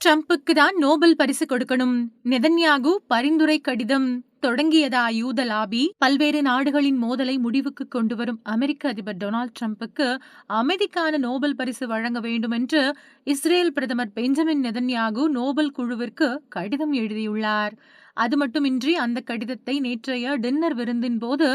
ட்ரம்புக்கு தான் நோபல் பரிசு கொடுக்கணும். நெதன்யாகு பரிந்துரை கடிதம் தொடங்கியதா யூத லாபி. பல்வேறு நாடுகளின் மோதலை முடிவுக்கு கொண்டு வரும் அமெரிக்க அதிபர் டொனால்ட் ட்ரம்புக்கு அமைதிக்கான நோபல் பரிசு வழங்க வேண்டும் என்று இஸ்ரேல் பிரதமர் பெஞ்சமின் நெதன்யாகு நோபல் குழுவிற்கு கடிதம் எழுதியுள்ளார். அது மட்டுமின்றி அந்த கடிதத்தை நேற்றைய டின்னர் விருந்தின் போது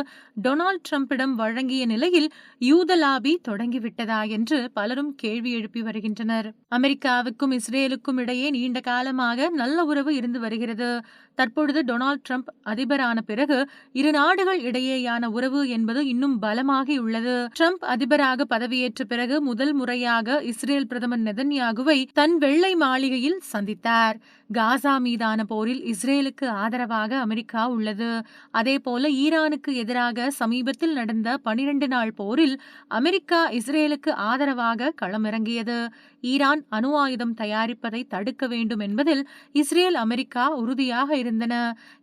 டொனால்ட் ட்ரம்பிடம் வழங்கிய நிலையில் யூதலாபி தொடங்கிவிட்டதா என்று பலரும் கேள்வி எழுப்பி வருகின்றனர். அமெரிக்காவுக்கும் இஸ்ரேலுக்கும் இடையே நீண்ட காலமாக நல்ல உறவு இருந்து வருகிறது. தற்பொழுது டொனால்ட் ட்ரம்ப் அதிபரான பிறகு இரு நாடுகள் இடையேயான உறவு என்பது இன்னும் பலமாகியுள்ளது ட்ரம்ப் அதிபராக பதவியேற்ற பிறகு முதல் முறையாக இஸ்ரேல் பிரதமர் நெதன்யாகுவை தன் வெள்ளை மாளிகையில் சந்தித்தார். காசா மீதான போரில் இஸ்ரேலுக்கு ஆதரவாக அமெரிக்கா உள்ளது. அதேபோல ஈரானுக்கு எதிராக சமீபத்தில் நடந்த பனிரெண்டு நாள் போரில் அமெரிக்கா இஸ்ரேலுக்கு ஆதரவாக களமிறங்கியது. ஈரான் அணு ஆயுதம் தயாரிப்பதை தடுக்க வேண்டும் என்பதில் இஸ்ரேல் அமெரிக்கா உறுதியாக இருந்தன.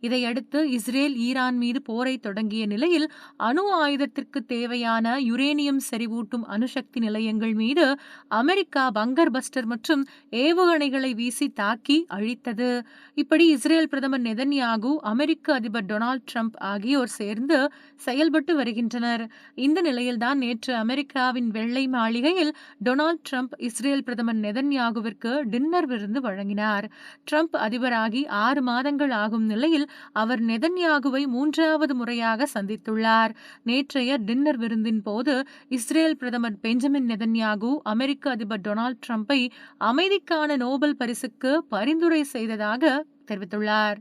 இதையடுத்து இஸ்ரேல் ஈரான் மீது போரை தொடங்கிய நிலையில் அணு ஆயுதத்திற்கு தேவையான யுரேனியம் செறிவூட்டும் அணுசக்தி நிலையங்கள் மீது அமெரிக்கா பங்கர் பஸ்டர் மற்றும் ஏவுகணைகளை வீசி தாக்கி அழித்தது. இப்படி இஸ்ரேல் பிரதமர் நெதன்யாகு அமெரிக்க அதிபர் டொனால்ட் ட்ரம்ப் ஆகியோர் சேர்ந்து செயல்பட்டு வருகின்றனர். இந்த நிலையில்தான் நேற்று அமெரிக்காவின் வெள்ளை மாளிகையில் டொனால்ட் ட்ரம்ப் இஸ்ரேல் பிரதமர் நெதன்யாகுவிற்கு டின்னர் விருந்து வழங்கினார். ட்ரம்ப் அதிபராகி ஆறு மாதங்கள் ஆகும் நிலையில் அவர் நெதன்யாகுவை மூன்றாவது முறையாக சந்தித்துள்ளார். நேற்றைய டின்னர் விருந்தின் போது இஸ்ரேல் பிரதமர் பெஞ்சமின் நெதன்யாகு அமெரிக்க அதிபர் டொனால்ட் ட்ரம்ப்பை அமைதிக்கான நோபல் பரிசுக்கு பரிந்துரை செய்ததாக தெரிவித்துள்ளார்.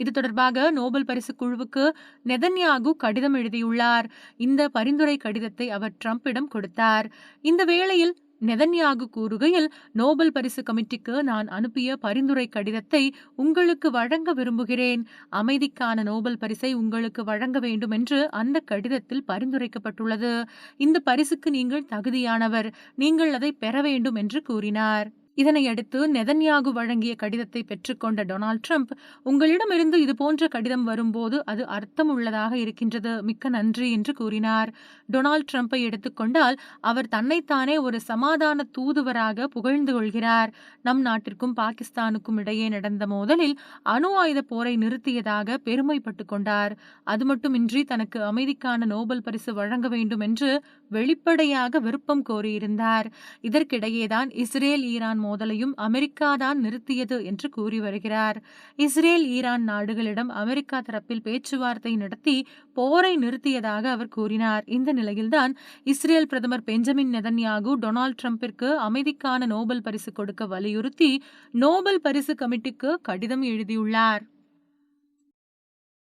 இது தொடர்பாக நோபல் பரிசு குழுவுக்கு நெதன்யாகு கடிதம் எழுதியுள்ளார். இந்த பரிந்துரை கடிதத்தை அவர் ட்ரம்பிடம் கொடுத்தார். இந்த வேளையில் நெதன்யாகு கூறுகையில் நோபல் பரிசு கமிட்டிக்கு நான் அனுப்பிய பரிந்துரை கடிதத்தை உங்களுக்கு வழங்க விரும்புகிறேன். அமைதிக்கான நோபல் பரிசை உங்களுக்கு வழங்க வேண்டும் என்று அந்த கடிதத்தில் பரிந்துரைக்கப்பட்டுள்ளது. இந்த பரிசுக்கு நீங்கள் தகுதியானவர். நீங்கள் அதை பெற வேண்டும் என்று கூறினார். இதனையடுத்து நெதன்யாகு வழங்கிய கடிதத்தை பெற்றுக்கொண்ட டொனால்ட் ட்ரம்ப் உங்களிடமிருந்து இதுபோன்ற கடிதம் வரும்போது அது அர்த்தம் உள்ளதாக இருக்கின்றது. மிக்க நன்றி என்று கூறினார். டொனால்ட் ட்ரம்ப்பை எடுத்துக்கொண்டால் அவர் தன்னைத்தானே ஒரு சமாதான தூதுவராக புகழ்ந்து கொள்கிறார். நம் நாட்டிற்கும் பாகிஸ்தானுக்கும் இடையே நடந்த மோதலில் அணு ஆயுத போரை நிறுத்தியதாக பெருமைப்பட்டு கொண்டார். அது மட்டுமின்றி தனக்கு அமைதிக்கான நோபல் பரிசு வழங்க வேண்டும் என்று வெளிப்படையாக விருப்பம் கோரியிருந்தார். இதற்கிடையேதான் இஸ்ரேல் ஈரான் மோதலையும் அமெரிக்கா தான் நிறுத்தியது என்று கூறி வருகிறார். இஸ்ரேல் ஈரான் நாடுகளிடம் அமெரிக்கா தரப்பில் பேச்சுவார்த்தை நடத்தி போரை நிறுத்தியதாக அவர் கூறினார். இந்த நிலையில்தான் இஸ்ரேல் பிரதமர் பெஞ்சமின் நெதன்யாகு டொனால்ட் ட்ரம்பிற்கு அமைதிக்கான நோபல் பரிசு கொடுக்க வலியுறுத்தி நோபல் பரிசு கமிட்டிக்கு கடிதம் எழுதியுள்ளார்.